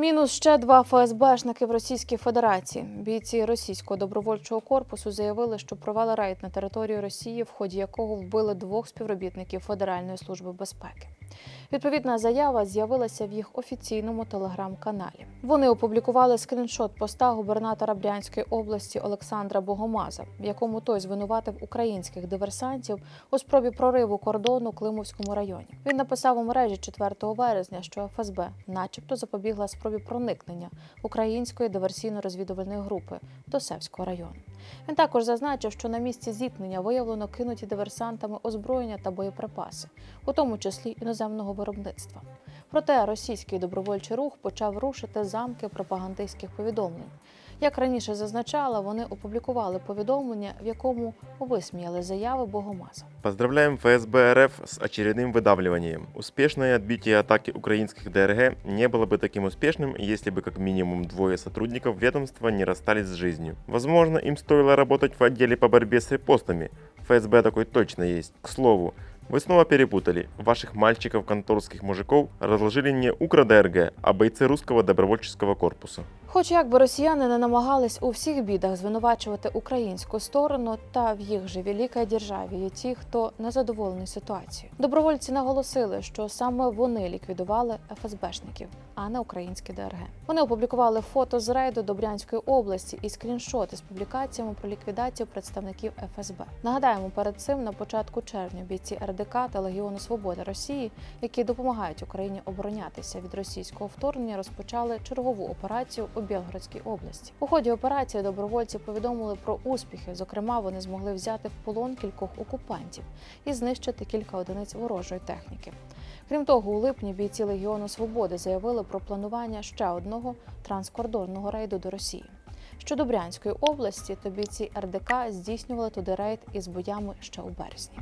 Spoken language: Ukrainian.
Мінус ще два ФСБшники в Російській Федерації. Бійці російського добровольчого корпусу заявили, що провели рейд на територію Росії, в ході якого вбили двох співробітників Федеральної служби безпеки. Відповідна заява з'явилася в їх офіційному телеграм-каналі. Вони опублікували скріншот поста губернатора Брянської області Олександра Богомаза, в якому той звинуватив українських диверсантів у спробі прориву кордону Климовському районі. Він написав у мережі 4 вересня, що ФСБ, начебто, запобігла спробі проникнення української диверсійно-розвідувальної групи до Севського району. Він також зазначив, що на місці зіткнення виявлено кинуті диверсантами озброєння та боєприпаси, у тому числі іноземного виробництва. Проте російський добровольчий рух почав рушити замки пропагандистських повідомлень. Як раніше зазначала, вони опублікували повідомлення, в якому висміяли заяви Богомаза. Поздравляем ФСБ РФ с очередным выдавливанием. Успешное отбитие атаки украинских ДРГ не было бы таким успешным, если бы как минимум двое сотрудников ведомства не расстались с жизнью. Возможно, им стоило работать в отделе по борьбе с репостами. ФСБ такой точно есть. К слову, вы снова перепутали. Ваших мальчиков-конторских мужиков разложили не УКРО-ДРГ, а бойцы русского добровольческого корпуса. Хоч як би росіяни не намагались у всіх бідах звинувачувати українську сторону, та в їх же великій державі є ті, хто незадоволений ситуацією. Добровольці наголосили, що саме вони ліквідували ФСБшників, а не українські ДРГ. Вони опублікували фото з рейду до Брянської області і скріншоти з публікаціями про ліквідацію представників ФСБ. Нагадаємо, перед цим на початку червня бійці РДК та Легіону Свободи Росії, які допомагають Україні оборонятися від російського вторгнення, розпочали чергову операцію у Білгородській області. У ході операції добровольці повідомили про успіхи. Зокрема, вони змогли взяти в полон кількох окупантів і знищити кілька одиниць ворожої техніки. Крім того, у липні бійці Легіону Свободи заявили про планування ще одного транскордонного рейду до Росії. Щодо Брянської області, то бійці РДК здійснювали туди рейд із боями ще у березні.